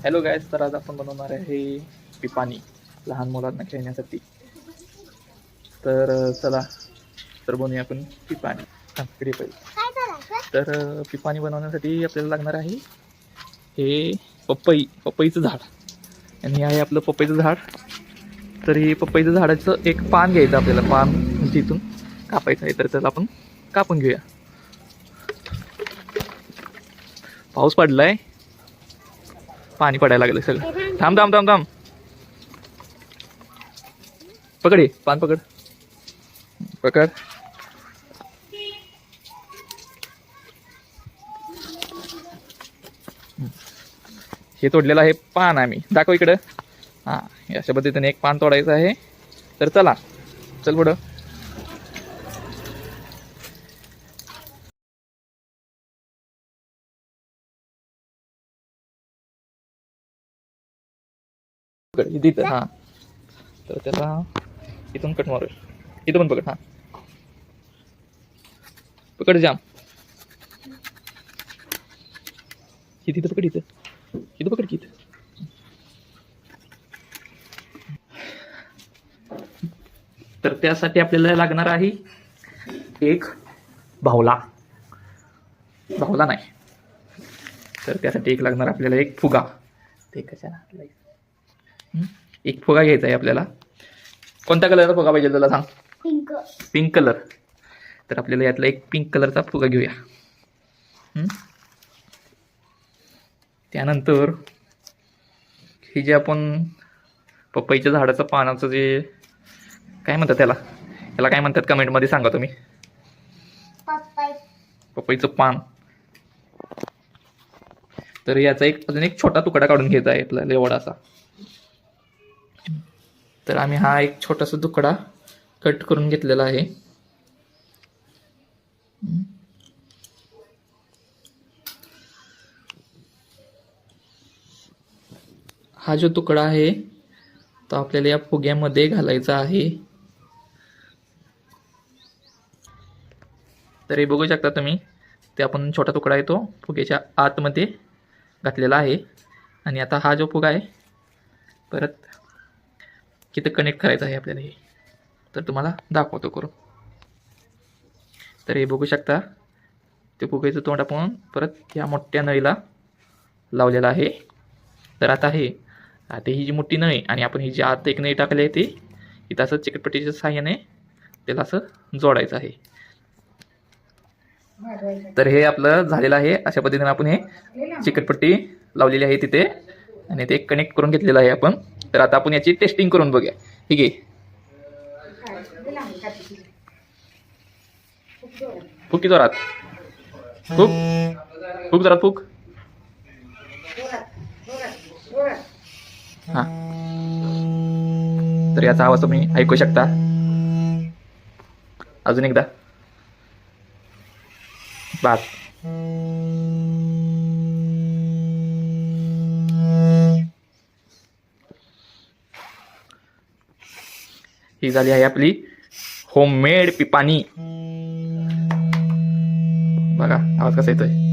Hello guys तर आज आपण बनवणार आहे पिपाणी लहान मुलांना खेळण्यासाठी. तर चला तर बनवूया आपण पिपाणी. हा, इकडे पहिले तर पिपाणी बनवण्यासाठी आपल्याला लागणार आहे हे पपई पपईचं झाड. आणि आहे आपलं पपईचं झाड. तर हे पपईचं झाडाचं एक पान घ्यायचं आपल्याला पान तिथून कापायचं आहे तर त्याला आपण कापून घेऊया. पाऊस पडलाय. पाणी पडायला लागलं सगळं. थांब थांब थांब थांब. पकड हे पान पकड. पकड. हे तोडलेलं आहे पान आम्ही. दाखव इकडं. हां अशा पद्धतीने एक पान तोडायचं आहे. तर चला. चल पुढं. इथं हां. तर त्याला इथून कट मारू इथं पण पकड हां. पकड जाम. इथं इथं पकड इथं. इथं पकड की तर त्यासाठी आपल्याला लागणार आहे एक भावला. भावला नाही. तर त्यासाठी एक लागणार आपल्याला एक फुगा. ते कशाला? हं? एक फुगा घ्यायचा आहे आपल्याला. कोणत्या कलरचा फुगा पाहिजे तुला सांग? पिंक पिंक कलर तर आपल्याला यातला एक पिंक कलरचा फुगा घेऊया? त्यानंतर हे जे आपण पपईच्या झाडाचं पानाचं जे काय म्हणतात त्याला? त्याला काय म्हणतात कमेंटमध्ये सांगा तुम्ही. पपईचं पान. तर याचा एक अजून एक छोटा तुकडा काढून घ्यायचा आहे आपल्याला एवढासा. तर आम्ही हा एक छोटासा तुकडा कट करून घेतलेला आहे. हा जो तुकडा आहे तो आपल्याला या फुग्यामध्ये घालायचा आहे. तर हे बघू शकता तुम्ही ते आपण छोटा तुकडा आहे तो फुग्याच्या आतमध्ये घातलेला आहे. आणि आता हा जो फुगा आहे परत तिथं कनेक्ट करायचं आहे आपल्याला हे? तर तुम्हाला दाखवतो करून. तर हे बघू शकता ते फुग्याचं तोंड आपण परत या मोठ्या नळीला लावलेलं आहे. तर आता हे आता ही जी मोठी नळी आणि आपण ही जी आत एक नळी टाकली आहे ती इथं असं चिकटपट्टीच्या साह्याने त्याला असं जोडायचं आहे. तर हे आपलं झालेलं आहे अशा पद्धतीने आपण हे चिकटपट्टी लावलेली आहे तिथे. आणि ते कनेक्ट करून घेतलेलं आहे आपण. तर आता आपण याची टेस्टिंग करून बघूया. ठीक आहे? फुक की जोरात. फुक? फुक जोरात फुक? हा. तर याचा आवाज तुम्ही ऐकू शकता. अजून एकदा. बात ही झाली आहे आपली होममेड पिपाणी. बघा आवाज कसा येतोय?